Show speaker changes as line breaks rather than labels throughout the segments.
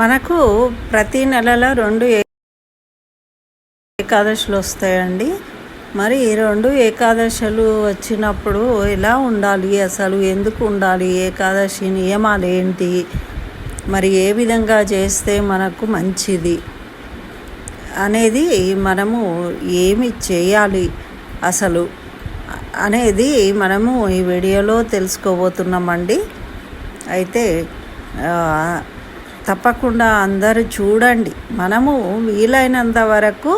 మనకు ప్రతి నెలలో రెండు ఏకాదశులు వస్తాయండి. మరి ఈ రెండు ఏకాదశులు వచ్చినప్పుడు ఎలా ఉండాలి? అసలు ఎందుకు ఉండాలి? ఏకాదశి నియమాలు ఏంటి? మరి ఏ విధంగా చేస్తే మనకు మంచిది? అనేది మనము ఏమి చేయాలి అసలు అనేది మనము ఈ వీడియోలో తెలుసుకోబోతున్నామండి. అయితే తప్పకుండా అందరూ చూడండి. మనము వీలైనంత వరకు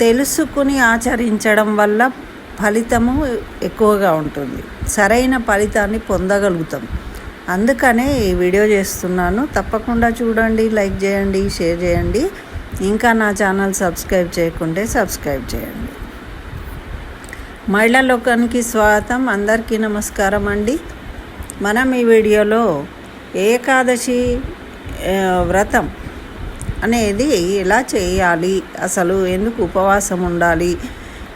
తెలుసుకుని ఆచరించడం వల్ల ఫలితము ఎక్కువగా ఉంటుంది. సరైన ఫలితాన్ని పొందగలుగుతాం. అందుకనే ఈ వీడియో చేస్తున్నాను. తప్పకుండా చూడండి లైక్ చేయండి షేర్ చేయండి. ఇంకా నా ఛానల్ సబ్స్క్రైబ్ చేయకుంటే సబ్స్క్రైబ్ చేయండి. మహిళా లోకానికి స్వాగతం. అందరికీ నమస్కారం అండి. మనం ఈ వీడియోలో ఏకాదశి వ్రతం అనేది ఎలా చేయాలి? అసలు ఎందుకు ఉపవాసం ఉండాలి?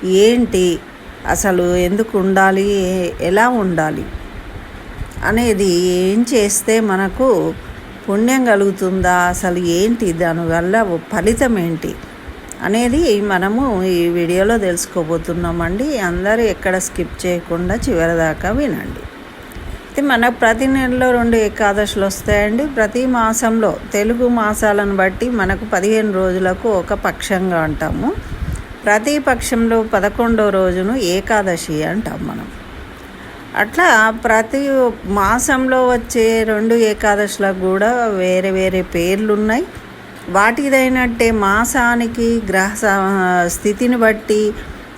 ఏంటి? అసలు ఎందుకు ఉండాలి? ఎలా ఉండాలి? అనేది ఏం చేస్తే మనకు పుణ్యం కలుగుతుందా? అసలు ఏంటి? దానివల్ల ఫలితం ఏంటి? అనేది మనము ఈ వీడియోలో తెలుసుకోబోతున్నామండి. అందరూ ఎక్కడ స్కిప్ చేయకుండా చివరిదాకా వినండి. అయితే మనకు ప్రతి నెలలో రెండు ఏకాదశులు వస్తాయండి. ప్రతి మాసంలో తెలుగు మాసాలను బట్టి మనకు పదిహేను రోజులకు ఒక పక్షంగా అంటాము. ప్రతి పక్షంలో పదకొండో రోజును ఏకాదశి అంటాం మనం. అట్లా ప్రతి మాసంలో వచ్చే రెండు ఏకాదశులకు కూడా వేరే వేరే పేర్లు ఉన్నాయి వాటిదైనట్టే మాసానికి గ్రహ స- స్థితిని బట్టి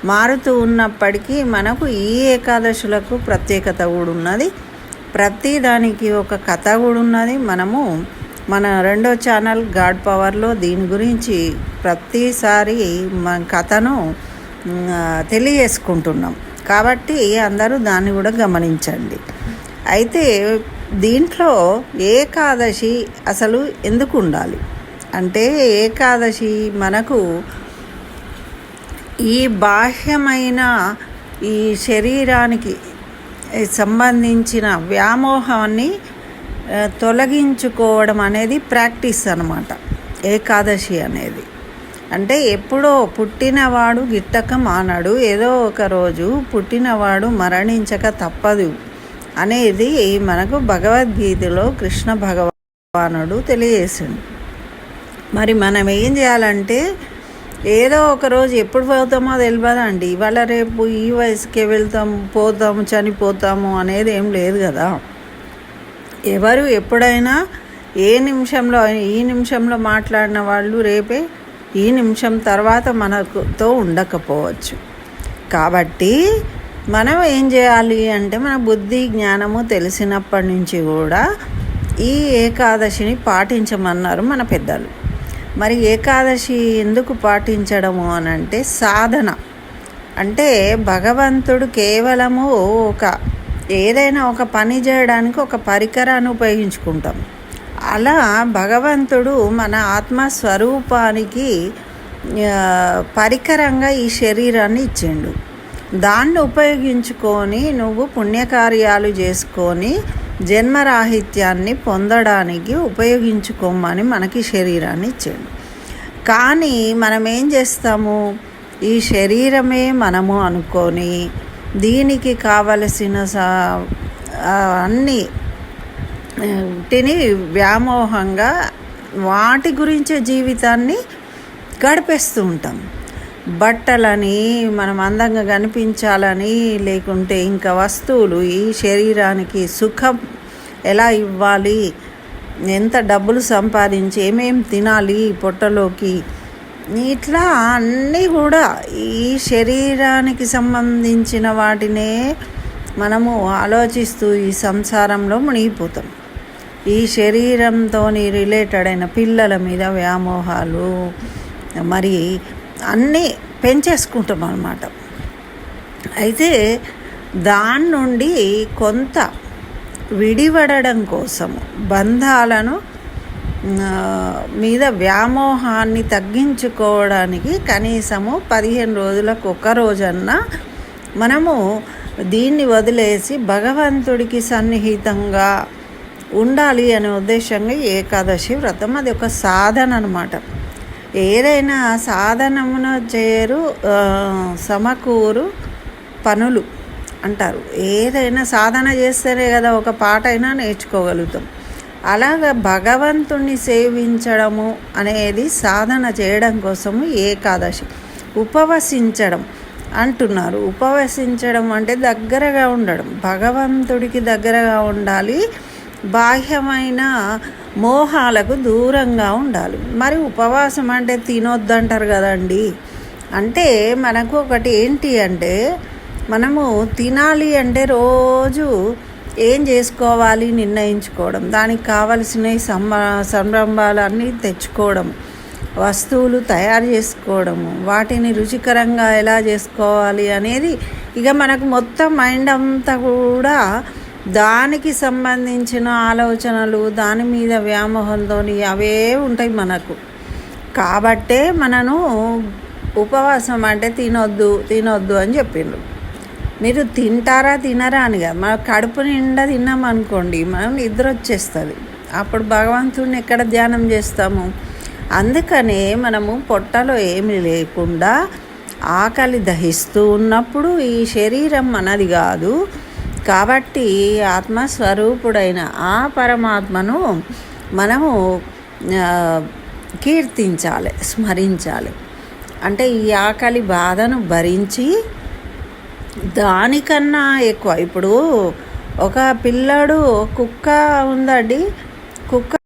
మారుతూ ఉన్నప్పటికీ మనకు ఈ ఏకాదశులకు ప్రత్యేకత కూడా ఉన్నది. ప్రతి దానికి ఒక కథ కూడా ఉన్నది. మనము మన రెండో ఛానల్ గాడ్ పవర్లో దీని గురించి ప్రతిసారి మన కథను తెలియజేసుకుంటున్నాం. కాబట్టి అందరూ దాన్ని కూడా గమనించండి. అయితే దీంట్లో ఏకాదశి అసలు ఎందుకు ఉండాలి? అంటే ఏకాదశి మనకు ఈ బాహ్యమైన ఈ శరీరానికి సంబంధించిన వ్యామోహాన్ని తొలగించుకోవడం అనేది ప్రాక్టీస్ అన్నమాట. ఏకాదశి అనేది. అంటే ఎప్పుడో పుట్టినవాడు గిట్టక మానడు. ఏదో ఒక రోజు పుట్టినవాడు మరణించక తప్పదు అనేది మనకు భగవద్గీతలో కృష్ణ భగవానుడు తెలియజేసిండు. మరి మనం ఏం చేయాలంటే ఏదో ఒక రోజు ఎప్పుడు పోతామో తెలియదండి ఇవాళ రేపు ఈ వయసుకే వెళ్తాం పోతాము చనిపోతాము అనేది ఏం లేదు కదా. ఎవరు ఎప్పుడైనా ఏ నిమిషంలో ఈ నిమిషంలో మాట్లాడిన వాళ్ళు రేపే ఈ నిమిషం తర్వాత మనతో ఉండకపోవచ్చు. కాబట్టి మనం ఏం చేయాలి అంటే మన బుద్ధి జ్ఞానము తెలిసినప్పటి నుంచి కూడా ఈ ఏకాదశిని పాటించమన్నారు మన పెద్దలు. మరి ఏకాదశి ఎందుకు పాటించడము అని అంటే సాధన. అంటే భగవంతుడు కేవలము ఒక ఏదైనా ఒక పని చేయడానికి ఒక పరికరాన్ని ఉపయోగించుకుంటాం. అలా భగవంతుడు మన ఆత్మస్వరూపానికి పరికరంగా ఈ శరీరాన్ని ఇచ్చిండు. దాన్ని ఉపయోగించుకొని నువ్వు పుణ్యకార్యాలు చేసుకొని జన్మరాహిత్యాన్ని పొందడానికి ఉపయోగించుకోమని మనకి శరీరాన్ని ఇచ్చాడు. కానీ మనం ఏం చేస్తాము? ఈ శరీరమే మనము అనుకొని దీనికి కావలసిన సా అన్ని వాటిని వ్యామోహంగా వాటి గురించే జీవితాన్ని గడిపేస్తూ ఉంటాం. బట్టలని మనం అందంగా కనిపించాలని లేకుంటే ఇంకా వస్తువులు ఈ శరీరానికి సుఖం ఎలా ఇవ్వాలి? ఎంత డబ్బులు సంపాదించి ఏమేం తినాలి పొట్టలోకి? ఇట్లా అన్నీ కూడా ఈ శరీరానికి సంబంధించిన వాటినే మనము ఆలోచిస్తూ ఈ సంసారంలో మునిగిపోతాం. ఈ శరీరంతో రిలేటెడ్ అయిన పిల్లల మీద వ్యామోహాలు మరి అన్నీ పెంచేసుకుంటాం అన్నమాట. అయితే దాని నుండి కొంత విడివడడం కోసము. బంధాలను మీద వ్యామోహాన్ని తగ్గించుకోవడానికి కనీసము పదిహేను రోజులకు ఒక రోజన్నా మనము దీన్ని వదిలేసి భగవంతుడికి సన్నిహితంగా ఉండాలి అనే ఉద్దేశంగా ఏకాదశి వ్రతం. అది ఒక సాధన అనమాట ఏదైనా సాధనమున చేరు సమకూరు పనులు. అంటారు. ఏదైనా సాధన చేస్తేనే కదా ఒక పాట అయినా నేర్చుకోగలుగుతాం. అలాగ భగవంతుణ్ణి సేవించడము అనేది సాధన చేయడం కోసము ఏకాదశి. ఉపవసించడం అంటున్నారు. ఉపవసించడం అంటే దగ్గరగా ఉండడం. భగవంతుడికి దగ్గరగా ఉండాలి. బాహ్యమైన మోహాలకు దూరంగా ఉండాలి. మరి ఉపవాసం అంటే తినొద్దంటారు కదండి. అంటే మనకు ఒకటి ఏంటి అంటే మనము తినాలి అంటే రోజు ఏం చేసుకోవాలి నిర్ణయించుకోవడం దానికి కావలసినవి సంబ సంరంభాలన్నీ తెచ్చుకోవడం వస్తువులు తయారు చేసుకోవడము వాటిని రుచికరంగా ఎలా చేసుకోవాలి అనేది ఇక మనకు మొత్తం మైండ్ అంతా కూడా దానికి సంబంధించిన ఆలోచనలు దాని మీద వ్యామోహంతో అవే ఉంటాయి మనకు. కాబట్టే మనను ఉపవాసం అంటే తినొద్దు తినొద్దు అని చెప్పిండ్రు. మీరు తింటారా తినరా అని కాదు. మన కడుపు నిండా తిన్నాం అనుకోండి మనం నిద్ర వచ్చేస్తుంది. అప్పుడు భగవంతుడిని ఎక్కడ ధ్యానం చేస్తాము? అందుకనే మనము పొట్టలో ఏమి లేకుండా ఆకలి దహిస్తూ ఉన్నప్పుడు ఈ శరీరం మనది కాదు. కాబట్టి ఆత్మస్వరూపుడైన ఆ పరమాత్మను మనము కీర్తించాలి స్మరించాలి. అంటే ఈ ఆకలి బాధను భరించి దానికన్నా ఎక్కువ. ఇప్పుడు ఒక పిల్లాడు కుక్క ఉందండి. కుక్క